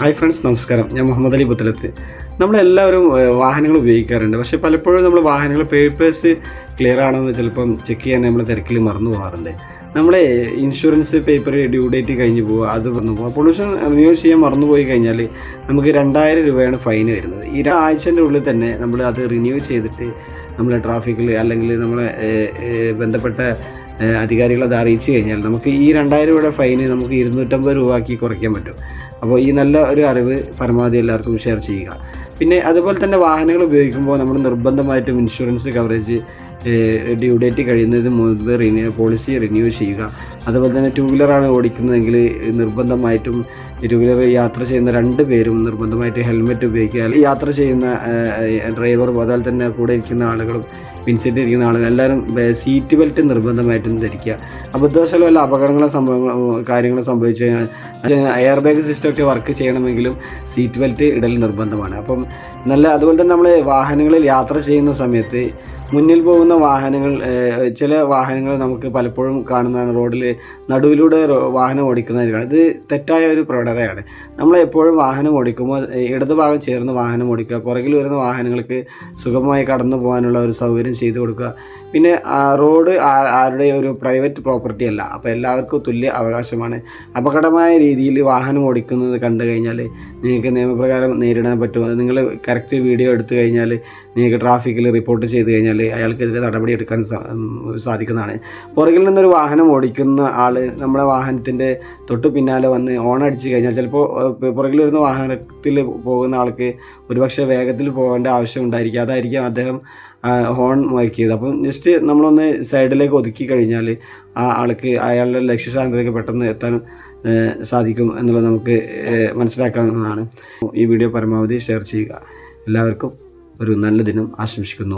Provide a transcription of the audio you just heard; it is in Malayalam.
ഹായ് ഫ്രണ്ട്സ് നമസ്കാരം. ഞാൻ മുഹമ്മദ് അലി പുത്തലത്ത്. നമ്മളെല്ലാവരും വാഹനങ്ങൾ ഉപയോഗിക്കാറുണ്ട്. പക്ഷേ പലപ്പോഴും നമ്മൾ വാഹനങ്ങൾ പേപ്പേഴ്സ് ക്ലിയർ ആണെന്ന് ചിലപ്പം ചെക്ക് ചെയ്യാൻ നമ്മൾ തിരക്കിൽ മറന്നു പോകാറുണ്ട്. നമ്മളെ ഇൻഷുറൻസ് പേപ്പർ ഡ്യൂ ഡേറ്റ് കഴിഞ്ഞ് പോവുക അത് മറന്നു പോകുക പൊല്യൂഷൻ റിന്യൂ ചെയ്യാൻ മറന്നു പോയി കഴിഞ്ഞാൽ നമുക്ക് രണ്ടായിരം രൂപയാണ് ഫൈൻ വരുന്നത്. ഈ ആഴ്ചന്റെ ഉള്ളിൽ തന്നെ നമ്മൾ അത് റിന്യൂ ചെയ്തിട്ട് നമ്മളെ ട്രാഫിക്കിൽ അല്ലെങ്കിൽ നമ്മളെ ബന്ധപ്പെട്ട ഏഹ്, അധികാരികളെ അത് അറിയിച്ചു കഴിഞ്ഞാൽ നമുക്ക് ഈ രണ്ടായിരം രൂപയുടെ ഫൈന് നമുക്ക് ഇരുന്നൂറ്റമ്പത് രൂപ ആക്കി കുറയ്ക്കാൻ പറ്റും. അപ്പോൾ ഈ നല്ല ഒരു അറിവ് പരമാവധി എല്ലാവർക്കും ഷെയർ ചെയ്യുക. പിന്നെ അതുപോലെ തന്നെ വാഹനങ്ങൾ ഉപയോഗിക്കുമ്പോൾ നമ്മൾ നിർബന്ധമായിട്ടും ഇൻഷുറൻസ് കവറേജ് ഡ്യൂ ഡേറ്റ് കഴിയുന്നതിന് മുൻപ് റിന്യൂ പോളിസി റിന്യൂ ചെയ്യുക. അതുപോലെ തന്നെ ടൂ വീലറാണ് ഓടിക്കുന്നതെങ്കിൽ നിർബന്ധമായിട്ടും ടൂ വീലർ യാത്ര ചെയ്യുന്ന രണ്ട് പേരും നിർബന്ധമായിട്ട് ഹെൽമെറ്റ് ഉപയോഗിക്കുക. യാത്ര ചെയ്യുന്ന ഡ്രൈവറും അതുപോലെ തന്നെ കൂടെ ഇരിക്കുന്ന ആളുകളും പിൻസീറ്റ് ഇരിക്കുന്ന ആളുകൾ എല്ലാവരും സീറ്റ് ബെൽറ്റ് നിർബന്ധമായിട്ടും ധരിക്കുക. അബദ്ധവശാലും വല്ല അപകടങ്ങളോ സംഭവങ്ങളോ കാര്യങ്ങളോ സംഭവിച്ചു കഴിഞ്ഞാൽ എയർ ബാഗ് സിസ്റ്റം ഒക്കെ വർക്ക് ചെയ്യണമെങ്കിലും സീറ്റ് ബെൽറ്റ് ഇടൽ നിർബന്ധമാണ്. അപ്പം നല്ല അതുപോലെ തന്നെ നമ്മൾ വാഹനങ്ങളിൽ യാത്ര ചെയ്യുന്ന സമയത്ത് മുന്നിൽ പോകുന്ന വാഹനങ്ങൾ ചില വാഹനങ്ങൾ നമുക്ക് പലപ്പോഴും കാണുന്നതാണ്. റോഡിൽ നടുവിലൂടെ വാഹനം ഓടിക്കുന്നതായിരിക്കും ഇത് തെറ്റായ ഒരു പ്രവണതയാണ്. നമ്മൾ എപ്പോഴും വാഹനം ഓടിക്കുമ്പോൾ ഇടതുഭാഗം ചേർന്ന് വാഹനം ഓടിക്കുക പുറകിൽ വരുന്ന വാഹനങ്ങൾക്ക് സുഗമമായി കടന്നു പോകാനുള്ള ഒരു സൗകര്യം ചെയ്തു കൊടുക്കുക. പിന്നെ റോഡ് ആരുടെ ഒരു പ്രൈവറ്റ് പ്രോപ്പർട്ടി അല്ല. അപ്പോൾ എല്ലാവർക്കും തുല്യ അവകാശമാണ്. അപകടമായ രീതിയിൽ വാഹനം ഓടിക്കുന്നത് കണ്ടു കഴിഞ്ഞാൽ നിങ്ങൾക്ക് നിയമപ്രകാരം നേരിടാൻ പറ്റും. നിങ്ങൾ കറക്റ്റ് വീഡിയോ എടുത്തു കഴിഞ്ഞാൽ നിങ്ങൾക്ക് ട്രാഫിക്കിൽ റിപ്പോർട്ട് ചെയ്ത് കഴിഞ്ഞാൽ അയാൾക്കെതിരെ നടപടി എടുക്കാൻ സാ- ഉം, സാധിക്കുന്നതാണ്. പുറകിൽ നിന്നൊരു വാഹനം ഓടിക്കുന്ന ആൾ നമ്മുടെ വാഹനത്തിന്റെ തൊട്ട് പിന്നാലെ വന്ന് ഓൺ അടിച്ച് കഴിഞ്ഞാൽ ചിലപ്പോൾ പുറകിൽ വരുന്ന വാഹനത്തിൽ പോകുന്ന ആൾക്ക് ഒരുപക്ഷെ വേഗത്തിൽ പോകേണ്ട ആവശ്യം ഉണ്ടായിരിക്കും. അതായിരിക്കും അദ്ദേഹം ഹോൺ മുഴക്കിയത് അപ്പം ജസ്റ്റ് നമ്മളൊന്ന് സൈഡിലേക്ക് ഒതുക്കി കഴിഞ്ഞാൽ ആ ആൾക്ക് അയാളുടെ ലക്ഷ്യസ്ഥാനത്തേക്ക് പെട്ടെന്ന് എത്താൻ സാധിക്കും എന്നുള്ളത് നമുക്ക് മനസ്സിലാക്കാവുന്നതാണ്. ഈ വീഡിയോ പരമാവധി ഷെയർ ചെയ്യുക. എല്ലാവർക്കും ഒരു നല്ല ദിനം ആശംസിക്കുന്നു.